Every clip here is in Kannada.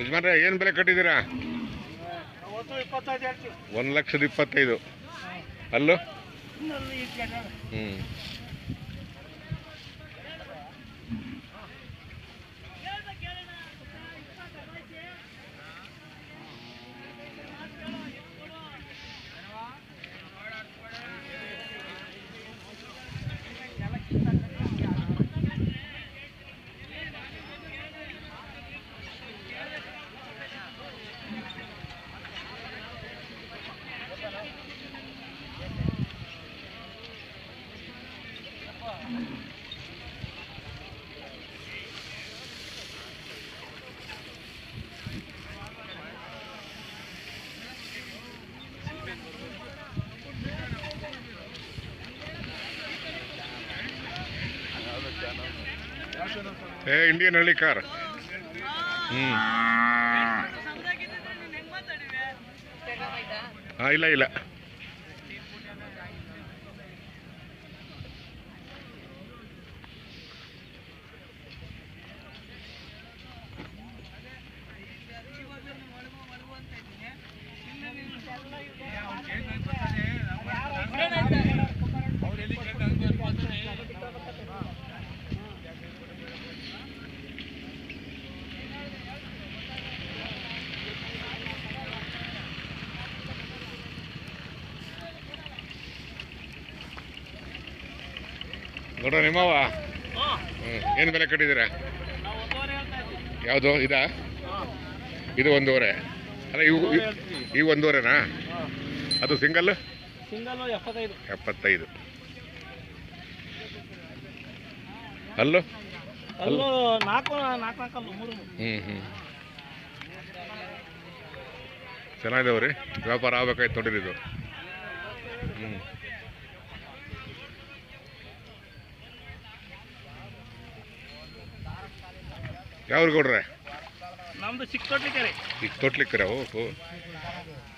ಯಜಮಾನ್ರೆ ಏನು ಬೆಲೆ ಕಟ್ಟಿದ್ದೀರಾ? ಒಂದು ಲಕ್ಷದ ಇಪ್ಪತ್ತೈದು. ಅಲ್ಲೂ? ಹ್ಞೂ ಏ ಇಂಡಿಯನ್ ಹಳ್ಳಿ ಕಾರ್ ಹ್ಞೂ ಹಾಂ ಇಲ್ಲ ಇಲ್ಲ. ನೋಡ್ರ ನಿಮ್ಮವ ಏನು ಬೆಲೆ ಕಟ್ಟಿದ್ದೀರಾ? ಯಾವುದು? ಇದಾ? ಇದು ಒಂದೂವರೆ. ಅಲ್ಲ, ಇವು ಈ ಒಂದೂವರೆನಾ? ಅದು ಸಿಂಗಲ್ ಎಪ್ಪತ್ತೈದು. ಅಲ್ಲೂ ಅಲ್ಲೂ ನಾಲ್ಕು ನಾಲ್ಕು ಮೂರು ಹ್ಞೂ ಹ್ಞೂ ಚೆನ್ನಾಗಿದಾವೆ ರೀ. ವ್ಯಾಪಾರ ಆಗ್ಬೇಕಾಯ್ತು ನೋಡಿರಿ ಇದು. ಹ್ಞೂ ಯಾವ್ರು ಕೊಡ್ರೆ ನಮ್ದು ಚಿಕ್ಕದೊಡ್ಲಿ ಕೆರೆ ಈಗ ತೊಟ್ಲಿಕ್ಕರ ಓ ಹೋ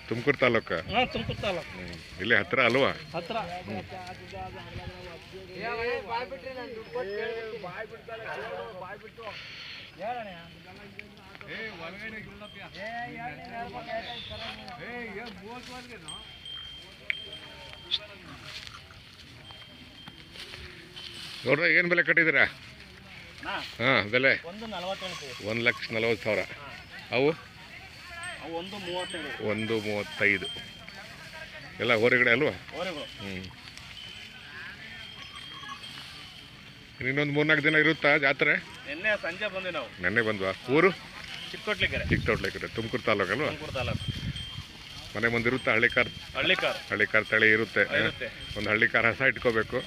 ತುಮಕೂರು ತಾಲೂಕು? ಹಾಂ ತುಮಕೂರು ತಾಲೂಕು. ಇಲ್ಲೇ ಹತ್ತಿರ ಅಲ್ವಾ? ಹತ್ರ. ನೋಡ್ರಿ ಏನು ಬೆಲೆ ಕಟ್ಟಿದ್ದೀರಾ? ಹಾ, ಬೆಲೆ. ಒಂದು ಲಕ್ಷ ನಲವತ್ತು ಸಾವಿರ. ಅವು? ಒಂದು ಮೂವತ್ತೈದು. ಎಲ್ಲ ಹೊರಗಡೆ ಅಲ್ವಾ? ಹ್ಞೂ ಇನ್ನೊಂದು ಮೂರ್ನಾಲ್ಕು ದಿನ ಇರುತ್ತಾ ಜಾತ್ರೆ? ನಿನ್ನೆ ಸಂಜೆ ಬಂದ್ವಿ ನಾವು. ನೆನ್ನೆ ಬಂದ್ವಾ? ಊರು? ಚಿಕ್ಕಕೊಟ್ಲಿ ಕೆರೆ ಚಿಕ್ಕಟೋಟ್ಲೆ ತುಮಕೂರು ತಾಲೂಕು ಅಲ್ವಾ ತುಮಕೂರು ತಾಲೂಕು. ಮನೆ ಮುಂದಿರುತ್ತೆ ಹಳ್ಳಿಕಾರ್ ಹಳ್ಳಿಕಾರ್ ಹಳ್ಳಿಕಾರ್ ತಳಿ ಇರುತ್ತೆ. ಒಂದು ಹಳ್ಳಿಕಾರ್ ಹಸ ಇಟ್ಕೋಬೇಕು.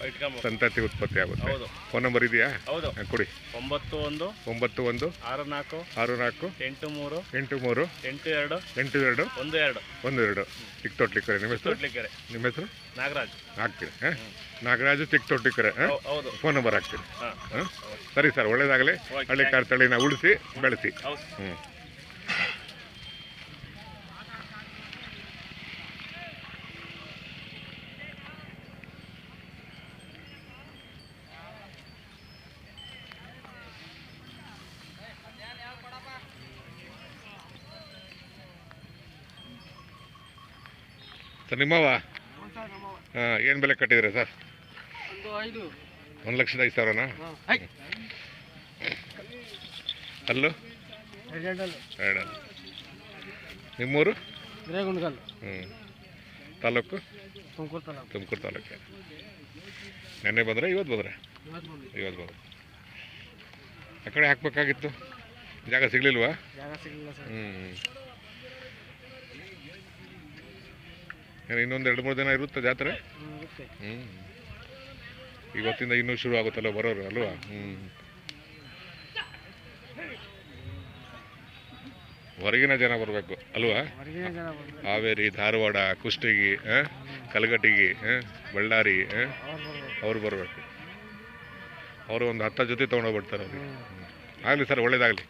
ಸಂತತಿ ಉತ್ಪತ್ತಿ ಆಗುತ್ತೆ. ಫೋನ್ ನಂಬರ್ ಇದೆಯಾ? ಕೊಡಿ. ಒಂಬತ್ತು ಒಂದು ಒಂಬತ್ತು ಒಂದು ಆರು ನಾಲ್ಕು ಆರು ನಾಲ್ಕು ಎಂಟು ಮೂರು ಎಂಟು ಮೂರು ಎಂಟು ಎರಡು ಎಂಟು ಎರಡು ಒಂದು ಎರಡು. ಒಂದು ಎರಡು. ಚಿಕ್ಕತೊಟ್ಲಿಕರೆ ನಿಮ್ಮ ಹೆಸರು? ನಿಮ್ಮ ಹೆಸರು? ನಾಗರಾಜ್. ಹಾಕ್ತೀರಿ ಹಾಂ? ನಾಗರಾಜು ಹೌದು. ಫೋನ್ ನಂಬರ್ ಹಾಕ್ತೀರಿ. ಸರಿ ಸರ್ ಒಳ್ಳೇದಾಗಲಿ. ಹಳ್ಳಿಕಾರ್ ತಳಿನ ಉಳಿಸಿ ಬೆಳೆಸಿ. ಹ್ಞೂ ಸರ್ ನಿಮ್ಮವ ಹಾಂ ಏನು ಬೆಲೆ ಕಟ್ಟಿದ್ದೀರಾ ಸರ್? ಒಂದು ಲಕ್ಷದ ಐದು ಸಾವಿರನಾ? ಅಲ್ಲೂ? ಎರಡಲ್ಲು. ನಿಮ್ಮೂರು? ಹ್ಞೂ ತಾಲೂಕು? ತುಮಕೂರು ತಾಲೂಕು. ತುಮಕೂರು ತಾಲೂಕೆ. ನೆನ್ನೆ ಬಂದರೆ ಇವತ್ತು ಬಂದರೆ? ಇವತ್ತು ಬಂದ್ರೆ. ಆ ಕಡೆ ಹಾಕ್ಬೇಕಾಗಿತ್ತು. ಜಾಗ ಸಿಗ್ಲಿಲ್ವಾ? ಜಾಗ ಸಿಗಲಿಲ್ಲ ಸರ್. ಹ್ಞೂ ಏನು ಇನ್ನೊಂದು ಎರಡು ಮೂರು ದಿನ ಇರುತ್ತೆ ಜಾತ್ರೆ? ಹ್ಞೂ ಇವತ್ತಿಂದ ಇನ್ನೂ ಶುರು ಆಗುತ್ತಲ್ಲ ಬರೋರು, ಅಲ್ವಾ? ಹ್ಞೂ ಹೊರಗಿನ ಜನ ಬರಬೇಕು, ಅಲ್ವಾ? ಹಾವೇರಿ, ಧಾರವಾಡ, ಕುಷ್ಟಗಿ ಕಲಗಟ್ಟಿಗಿ ಬಳ್ಳಾರಿ ಅವ್ರು ಬರಬೇಕು. ಅವರು ಒಂದು ಹತ್ತು ಜೊತೆ ತೊಗೊಂಡೋಗ್ಬಿಡ್ತಾರೆ ಅವ್ರಿಗೆ. ಆಗಲಿ ಸರ್, ಒಳ್ಳೇದಾಗಲಿ.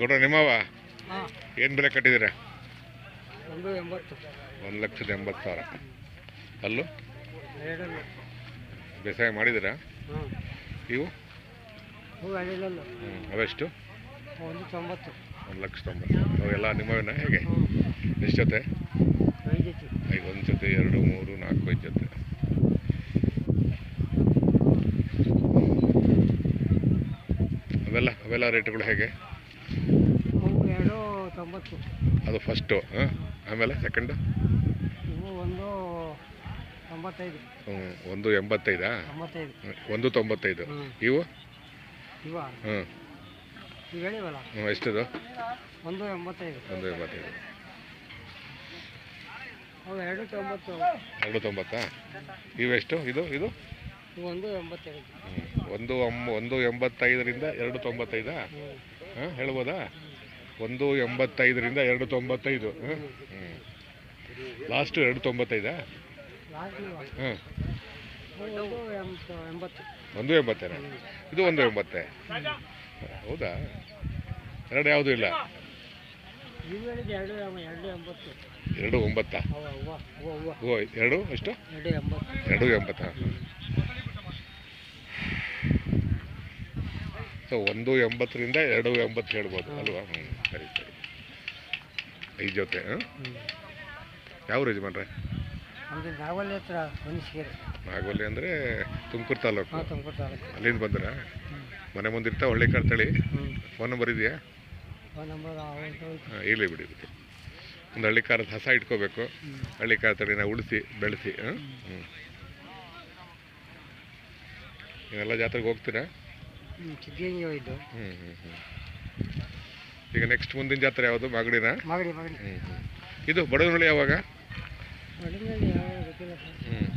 ನೋಡ್ರ ನಿಮ್ಮವ? ಏನು ಬೆಲೆ ಕಟ್ಟಿದ್ದೀರಾ? ಒಂದು ಲಕ್ಷದ ಎಂಬತ್ತು ಸಾವಿರ. ಅಲ್ಲೂ ಬೇಸಾಯ ಮಾಡಿದ್ದೀರಾ? ನೀವು ಇವು? ಅವೆಷ್ಟು? ಒಂದು ತೊಂಬತ್ತು. ಒಂದು ಲಕ್ಷ ತೊಂಬತ್ತು. ಅವೆಲ್ಲ ನಿಮ್ಮವೇನಾ? ಹೇಗೆ? ಎಷ್ಟು ಜೊತೆ. ಐದು ಒಂದು ಜೊತೆ ಎರಡು ಮೂರು ನಾಲ್ಕು ಐದು ಜೊತೆ. ಅವೆಲ್ಲ ಅವೆಲ್ಲ ರೇಟ್ಗಳು ಹೇಗೆ? ಅದು ಫಸ್ಟು ಆಮೇಲೆ ಸೆಕೆಂಡು ಇವು ಒಂದು ತೊಂಬತ್ತೈದು. ಒಂದು ಎಂಬತ್ತೈದಾ? ಒಂದು ತೊಂಬತ್ತೈದು. ಹ್ಞೂ ಇವು? ಇವ ಹ್ಞೂ ಹ್ಞೂ ಎಷ್ಟದು? ಒಂದು ಎಂಬತ್ತೈದು. ಒಂದು ಎಂಬತ್ತೈದು. ಎರಡು ತೊಂಬತ್ತು. ಎರಡು ತೊಂಬತ್ತಾ? ಇವೆಷ್ಟು ಇದು ಇದು? ಒಂದು ಎಂಬತ್ತೆರಡು ಹ್ಮ್. ಒಂದು ಒಂದು ಎಂಬತ್ತೈದರಿಂದ ಎರಡು ತೊಂಬತ್ತೈದಾ? ಹಾಂ ಹೇಳ್ಬೋದಾ? ಒಂದು ಎಂಬತ್ತೈದರಿಂದ ಎರಡು ತೊಂಬತ್ತೈದು. ಲಾಸ್ಟ್ ಹ್ಞೂ ಲಾಸ್ಟು ಎರಡು ತೊಂಬತ್ತೈದಾ? ಹಾಂ ಒಂದು ಎಂಬತ್ತು ಎಂಬತ್ತು. ಎಂಬತ್ತೇನ? ಇದು ಒಂದು ಎಂಬತ್ತೆ. ಹೌದಾ? ಎರಡು ಯಾವುದೂ ಇಲ್ಲ? ಎರಡು ಒಂಬತ್ತ? ಓ ಎರಡು? ಎಷ್ಟು? ಎರಡು ಎಂಬತ್ತು ಎರಡು ಎಂಬತ್ತಾ ಸೊ ಒಂದು ಎಂಬತ್ತರಿಂದ ಎರಡು ಎಂಬತ್ತು ಹೇಳ್ಬೋದು. ಅಲ್ವಾ? ಹ್ಞೂ ಸರಿ ಸರಿ. ಐದು ಜೊತೆ ಹಾಂ ಯಾವ ಯಜಮಾನ್ರೆ? ನಮ್ಮದು ನಾಗವಲ್ಲಿ ಹತ್ರ ಮನುಷ್ಯರು ನಾಗವಲ್ಲಿ ಅಂದರೆ ತುಮಕೂರು ತಾಲೂಕು. ಹಾಂ ತುಮಕೂರು ತಾಲೂಕು. ಅಲ್ಲಿಂದ ಬಂದ್ರ? ಮನೆ ಮುಂದಿರ್ತಾ ಒಳ್ಳೆ ತಳಿ. ಹ್ಞೂ ಫೋನ್ ನಂಬರ್ ಇದೆಯಾ? ಫೋನ್ ನಂಬರ್ ಹಾಂ ಇರಲಿ ಬಿಡಿ ಬಿಡಿ. ಒಂದು ಹಳ್ಳಿ ಹಳ್ಳಿಕಾರದ ಹಸ ಇಟ್ಕೋಬೇಕು. ಹಳ್ಳಿ ಕಾರ ತಳಿನ ಉಳಿಸಿ ಬೆಳೆಸಿ ಹಾಂ ಹ್ಞೂ ನೀವೆಲ್ಲ ಜಾತ್ರೆಗೆ ಹೋಗ್ತೀರಾ? ಹ್ಞೂ ಹ್ಞೂ ಹ್ಞೂ ಈಗ ನೆಕ್ಸ್ಟ್ ಮುಂದಿನ ಜಾತ್ರೆ ಯಾವುದು? ಮಾಗಡಿನ? ಮಗಡಿ ಮಗಡಿ. ಇದು ಬಡವನಹಳ್ಳಿ ಯಾವಾಗ? ಗೊತ್ತಿಲ್ಲ ಸರ್. ಹ್ಞೂ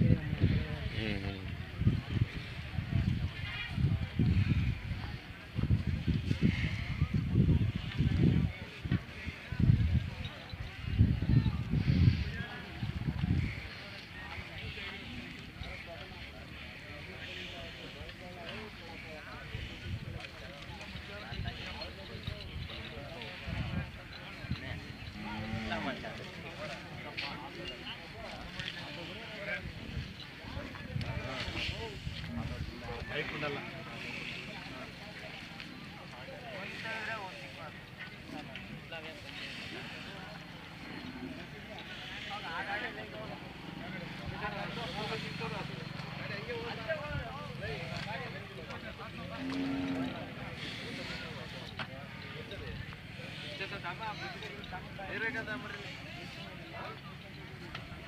ಬೇರೆ ಕದ ಮರಿ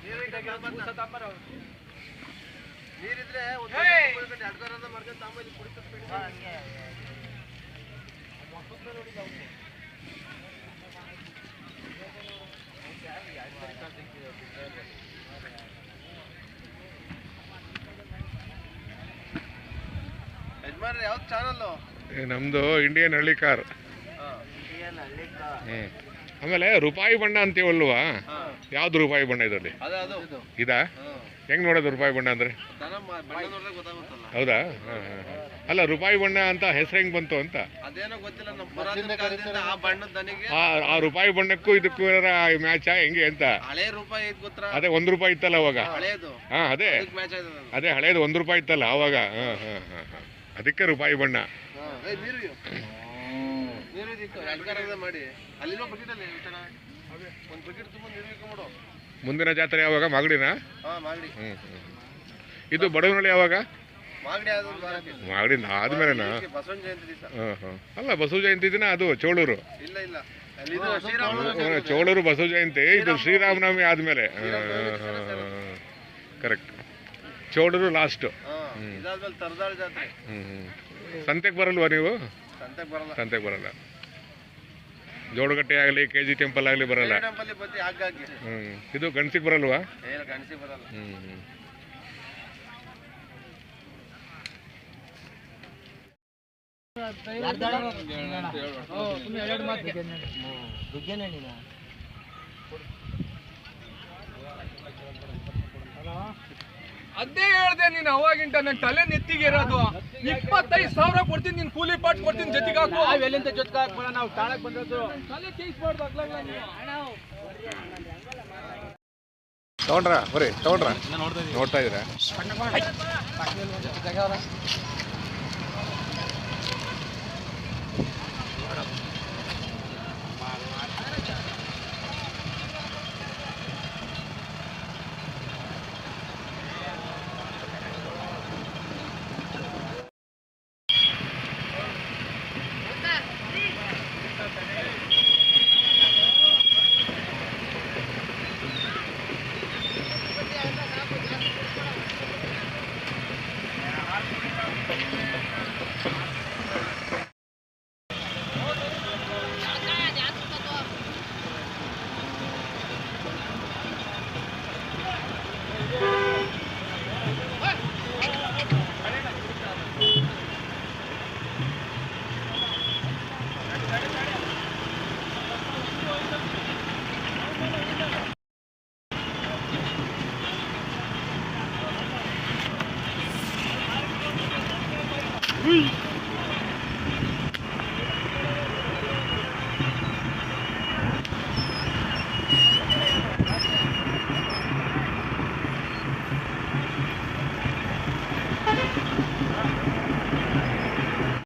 ಬೇರೆ ಕದ ಬರ್ತಾ ಯಜಮಾನ್ರೆ ಯಾವ್ದು ಚಾನಲ್ಲು ಏ, ನಮ್ಮದು ಇಂಡಿಯನ್ ಹಳ್ಳಿ ಕಾರ್ ಆಮೇಲೆ ರೂಪಾಯಿ ಬಣ್ಣ ಅಂತೀವಲ್ವಾ? ಯಾವ್ದು ರೂಪಾಯಿ ಬಣ್ಣ ಇದರಲ್ಲಿ? ಇದಾ? ಹೆಂಗ್ ನೋಡೋದು ರೂಪಾಯಿ ಬಣ್ಣ ಅಂದ್ರೆ? ದನ ಬಣ್ಣ ನೋಡಿದ್ರೆ ಗೊತ್ತಾಗುತ್ತಲ್ಲ ಹೌದಾ? ಹಾಂ ಹಾಂ ಅಲ್ಲ ರೂಪಾಯಿ ಬಣ್ಣ ಅಂತ ಹೆಸರು ಹೆಂಗ್ ಬಂತು ಅಂತ? ಅದೇನೋ ಗೊತ್ತಿಲ್ಲ ನಮ್ಮ ಪುರಾತನ ಕಾಲದಿಂದ ಆ ರೂಪಾಯಿ ಬಣ್ಣಕ್ಕೂ ಇದಕ್ಕೂ ಮ್ಯಾಚ್ ಹೆಂಗೆ ಅಂತ? ಹಳೆ ರೂಪಾಯಿ ಇದ್ ಗೊತ್ತಾ? ಅದೇ ಒಂದು ರೂಪಾಯಿ ಇತ್ತಲ್ಲ ಅವಾಗ? ಹಳೇದು. ಹಾಂ ಅದೇ. ಅದಕ್ಕೆ ಮ್ಯಾಚ್ ಆಯ್ತದ ಅದು. ಅದೇ ಹಳೇದು ಒಂದು ರೂಪಾಯಿ ಇತ್ತಲ್ಲ ಅವಾಗ? ಹಾಂ ಹಾಂ ಹಾಂ ಹಾಂ ಅದಕ್ಕೆ ರೂಪಾಯಿ ಬಣ್ಣ. ಮಾಡಿ. ಒಂದು ಮುಂದಿನ ಜಾತ್ರೆ ಯಾವಾಗ? ಮಾಗಡಿನ? ಹ್ಞೂ ಹ್ಞೂ ಇದು ಬಡವನಹಳ್ಳಿ ಯಾವಾಗ? ಮಾಗಡಿನ ಆದ್ಮೇಲೆನಾ? ಹಾಂ ಹಾಂ ಅಲ್ಲ ಬಸವ ಜಯಂತಿ ದಿನ ಅದು ಚೋಳೂರು. ಚೋಳೂರು ಬಸವ ಜಯಂತಿ ಇದು ಶ್ರೀರಾಮನವಮಿ. ಆದಮೇಲೆ. ಕರೆಕ್ಟ್ ಚೋಳೂರು ಲಾಸ್ಟು ಹ್ಞೂ ಹ್ಞೂ ಸಂತೆಗೆ ಬರಲ್ವಾ ನೀವು? ಸಂತೆಗೆ ಬರಲ್ಲ. ಜೋಡಗಟ್ಟೆ ಆಗಲಿ ಕೆ ಜಿ ಟೆಂಪಲ್ ಆಗಲಿ ಬರಲ್ಲ ಹ್ಞೂ ಇದು ಗಣಸಿಗೆ ಬರಲ್ವಾ? ಹ್ಞೂ ಹ್ಞೂ ಅದೇ ಹೇಳ್ದೆ ನೀನು ಅವಾಗಿಂಟ ನನ್ನ ತಲೆ ನೆತ್ತಿಗೆ ಇರೋದು ಇಪ್ಪತ್ತೈದು ಸಾವಿರ ಕೊಡ್ತೀನಿ ನೀನು ಕೂಲಿ ಪಾಟ್ ಕೊಡ್ತೀನಿ ಜೊತೆಗೆ ಹಾಕು. ಎಲ್ಲಿಂದ ಜೊತೆಗೆ ಹಾಕ್ಬೋಣ ನಾವು ತಾಳಕ್ ಬಂದದ್ದು. ತಲೆ ಕೇಳಿಸ್ಬಾರ್ದು ಅಗ್ಲಾಗ್ಲ ನೀನು. ತಗೊಂಡ್ರ ಬರೀ ತಗೊಂಡ್ರ? ನೋಡ್ತಾ ಇದ್ದೀರಾ